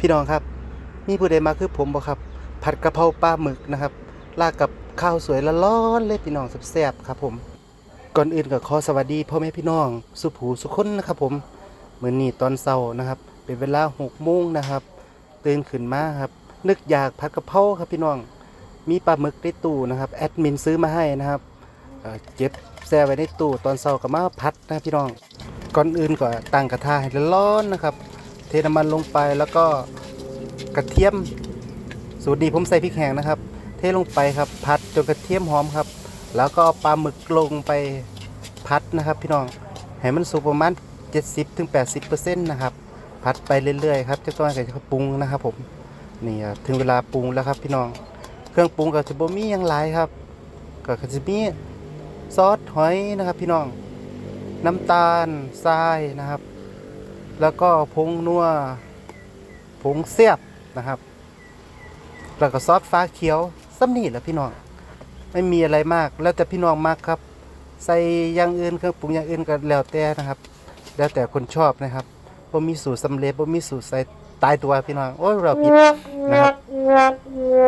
พี่น้องครับ มีผู้ใดมาคือผมบ่ครับ ผัดกะเพราปลาหมึกนะครับลากกับข้าวสวยละร้อนเลยพี่น้องแซ่บๆครับผม ก่อนอื่นก็ขอสวัสดีพ่อแม่พี่น้อง สุผูสุคนนะครับผมเหมือนี้ตอนเช้านะครับ เป็นเวลา6โมงนะครับ ตื่นขึ้นมาครับ นึกอยากผัดกะเพราครับพี่น้อง มีปลาหมึกในตู้นะครับแอดมินซื้อมาให้นะครับเเก็บแช่ไว้ในตู้ตอนเช้าก็มาพัดนะพี่น้อง ก่อนอื่นก็ตั้งกระทะให้ร้อนนะครับ เทน้ำมันลงไปแล้วก็กระเทียม สูตรดีผมใส่พริกแห้งนะครับ เทลงไปครับพัดจนกระเทียมหอมครับ แล้วก็ปลาหมึกลงไปพัดนะครับ พี่น้องให้มันสุกประมาณ 70-80%นะครับพัดไปเรื่อยๆครับจะต้องใส่ปรุงนะครับ ผมนี่ครับถึงเวลาปรุงแล้วครับ พี่น้อง เครื่องปรุงก็จะบ่มีหยังหลายครับก็จะมีซอสหอยนะครับ พี่น้อง น้ำตาลทรายนะครับ แล้วก็ผงนัวผงเสียบนะครับ แล้วก็ซอสฟ้าเขียวซ้ำนี่แหละพี่น้องไม่มีอะไรมาก แล้วแต่พี่น้องมากครับ ใส่อย่างอื่นเครื่องปรุงอย่างอื่นก็แล้วแต่นะครับ แล้วแต่คนชอบนะครับบ่มีสูตรสำเร็จบ่มีสูตรใส่ตายตัวพี่น้องโอ้ยเราผิดนะครับ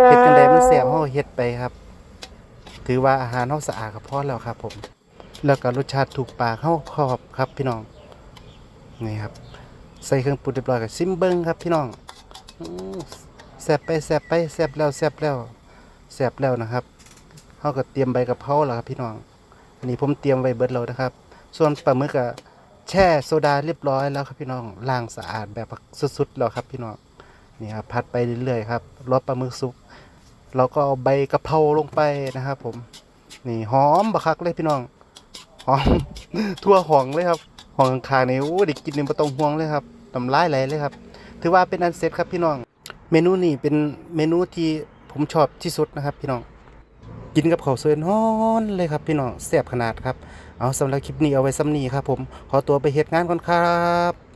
เฮ็ดจังไดมันแซ่บเฮาเฮ็ดไปครับ ถือว่าอาหารเฮาสะอาดก็พอแล้วครับผม แล้วก็รสชาติถูกปากเฮาพร้อมครับพี่น้องนี่ครับ ใส่เครื่องปรุงเรียบร้อยก็ซิมเบิ่งครับพี่น้องแซบไปแซบไปแซบแล้วแซบแล้วแซบแล้วนะครับเฮาก็เตรียมใบกะเพราแล้วครับพี่น้อง อันนี้ผมเตรียมไว้เบิดแล้วนะครับ ส่วนปลาหมึกก็แช่โซดาเรียบร้อยแล้วครับพี่น้องล้างสะอาดแบบสุดๆแล้วครับพี่น้องนี่ครับพัดไปเรื่อยๆครับรอปลาหมึกสุกเราก็เอาใบกะเพราลงไปนะครับ ผม นี่หอมบักคักเลยพี่น้องหอมทั่วห้องเลยครับ ห้องข้างๆนี่โอ้ได้กินนี่บ่ต้องห่วงเลยครับน้ำลายไหลเลยครับ ถือว่าเป็นอันเสร็จครับพี่น้อง เมนูนี้เป็นเมนูที่ผมชอบที่สุดนะครับ พี่น้องกินกับข้าวสวยน้อนเลยครับพี่น้องแซ่บขนาดครับ เอาสำหรับคลิปนี้เอาไว้ซ้ำนี้ครับผม ขอตัวไปเฮ็ดงานก่อนครับ